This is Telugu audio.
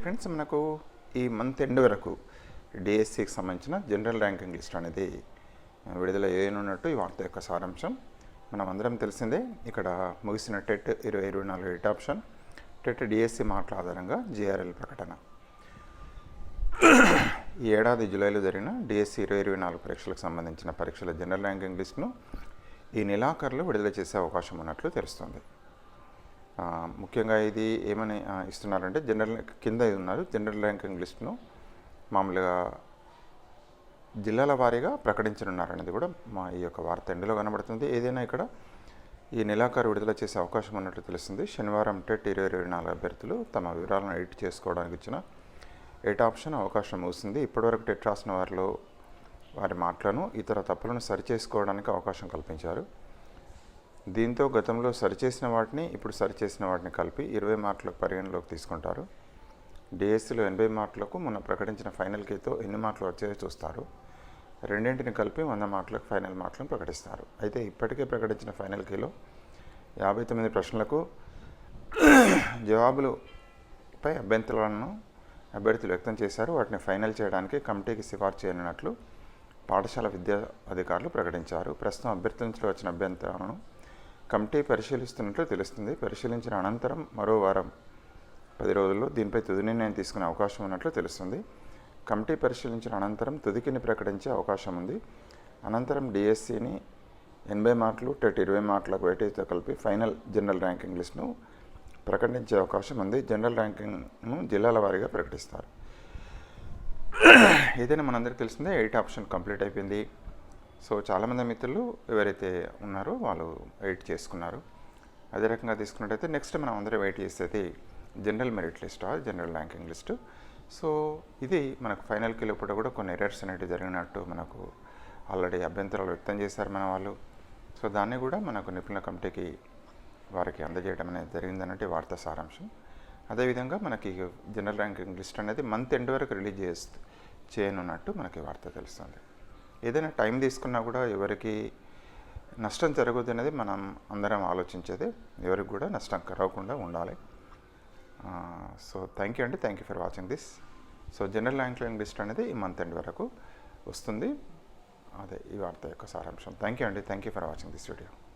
ఫ్రెండ్స్ మనకు ఈ మంత్ ఎండ్ వరకు డిఎస్సికి సంబంధించిన జనరల్ ర్యాంకింగ్ లిస్ట్ అనేది విడుదల చేయనున్నట్టు ఈ వార్త యొక్క సారాంశం. మనం అందరం తెలిసిందే ఇక్కడ ముగిసిన టెట్ ఇరవై ఇరవై నాలుగు ఎయిట్ ఆప్షన్ టెట్ డిఎస్సి మార్కుల ఆధారంగా జిఆర్ఎల్ ప్రకటన. ఈ ఏడాది జూలైలో జరిగిన డిఎస్సి ఇరవై ఇరవై నాలుగు పరీక్షలకు సంబంధించిన పరీక్షల జనరల్ ర్యాంకింగ్ లిస్టును ఈ నెలాఖరులో విడుదల చేసే అవకాశం ఉన్నట్లు తెలుస్తుంది. ముఖ్యంగా ఇది ఏమని ఇస్తున్నారంటే జనరల్ కింద ఇది ఉన్నారు. జనరల్ ర్యాంకింగ్ లిస్ట్ను మామూలుగా జిల్లాల వారీగా ప్రకటించనున్నారనేది కూడా మా ఈ యొక్క వార్త ఎండులో కనబడుతుంది. ఏదైనా ఇక్కడ ఈ నెలాఖరు విడుదల చేసే అవకాశం ఉన్నట్లు తెలుస్తుంది. శనివారం టెట్ ఇరవై ఇరవై నాలుగు అభ్యర్థులు తమ వివరాలను ఎడిట్ చేసుకోవడానికి ఇచ్చిన ఎయిట్ ఆప్షన్ అవకాశం వస్తుంది ఇప్పటివరకు టెట్ రాసిన వారిలో వారి మాటలను ఇతర తప్పులను సరిచేసుకోవడానికి అవకాశం కల్పించారు. దీంతో గతంలో సరిచేసిన వాటిని ఇప్పుడు సరిచేసిన వాటిని కలిపి ఇరవై మార్కులకు పరిగణలోకి తీసుకుంటారు. డిఎస్సిలో ఎనభై మార్కులకు మొన్న ప్రకటించిన ఫైనల్ కీతో ఎన్ని మార్కులు వచ్చాయో చూస్తారు. రెండింటిని కలిపి వంద మార్కులకు ఫైనల్ మార్కులను ప్రకటిస్తారు. అయితే ఇప్పటికే ప్రకటించిన ఫైనల్ కీలో యాభై తొమ్మిది ప్రశ్నలకు జవాబులపై అభ్యంతరాలను అభ్యర్థులు వ్యక్తం చేశారు. వాటిని ఫైనల్ చేయడానికి కమిటీకి సిఫార్సు చేయనున్నట్లు పాఠశాల విద్యా అధికారులు ప్రకటించారు. ప్రస్తుతం అభ్యర్థుల నుంచి వచ్చిన అభ్యంతరాలను కమిటీ పరిశీలిస్తున్నట్లు తెలుస్తుంది. పరిశీలించిన అనంతరం మరో వారం పది రోజుల్లో దీనిపై తుది నిర్ణయం తీసుకునే అవకాశం ఉన్నట్లు తెలుస్తుంది. కమిటీ పరిశీలించిన అనంతరం తుదికిని ప్రకటించే అవకాశం ఉంది. అనంతరం డిఎస్సిని ఎనభై మార్కులు టెట్ ఇరవై మార్కులకు వెయిటేజ్తో కలిపి ఫైనల్ జనరల్ ర్యాంకింగ్ లిస్ట్ను ప్రకటించే అవకాశం ఉంది. జనరల్ ర్యాంకింగ్ను జిల్లాల వారీగా ప్రకటిస్తారు. ఏదైనా మనందరికీ తెలిసిందే. ఎయిట్ ఆప్షన్ కంప్లీట్ అయిపోయింది. సో చాలామంది మిత్రులు ఎవరైతే ఉన్నారో వాళ్ళు వెయిట్ చేసుకున్నారు. అదే రకంగా తీసుకున్నట్టయితే నెక్స్ట్ మనం అందరం వెయిట్ చేసేది జనరల్ మెరిట్ లిస్ట్ ఆ జనరల్ ర్యాంకింగ్ లిస్టు. సో ఇది మనకు ఫైనల్కి వెళ్ళేప్పుడు కూడా కొన్ని ఎర్రర్స్ అనేవి జరిగినట్టు మనకు ఆల్రెడీ అభ్యంతరాలు వ్యక్తం చేశారు మన వాళ్ళు. సో దాన్ని కూడా మనకు నిపుణుల కమిటీకి వారికి అందజేయడం అనేది జరిగిందన్నట్టు వార్త వార్తా సారాంశం. అదేవిధంగా మనకి జనరల్ ర్యాంకింగ్ లిస్ట్ అనేది మంత్ ఎండ్ వరకు రిలీజ్ చేస్తూ చేయనున్నట్టు మనకి వార్త తెలుస్తుంది. ఏదైనా టైం తీసుకున్నా కూడా ఎవరికి నష్టం జరగదు అనేది మనం అందరం ఆలోచించేది. ఎవరికి కూడా నష్టం కలగకుండా ఉండాలి. సో థ్యాంక్ యూ అండి. Thank you for watching this so general ranking list అనేది ఈ మంత్ ఎండ్ వరకు వస్తుంది. అదే ఈ వార్త యొక్క సారాంశం. థ్యాంక్ యూ అండి. Thank you for watching this video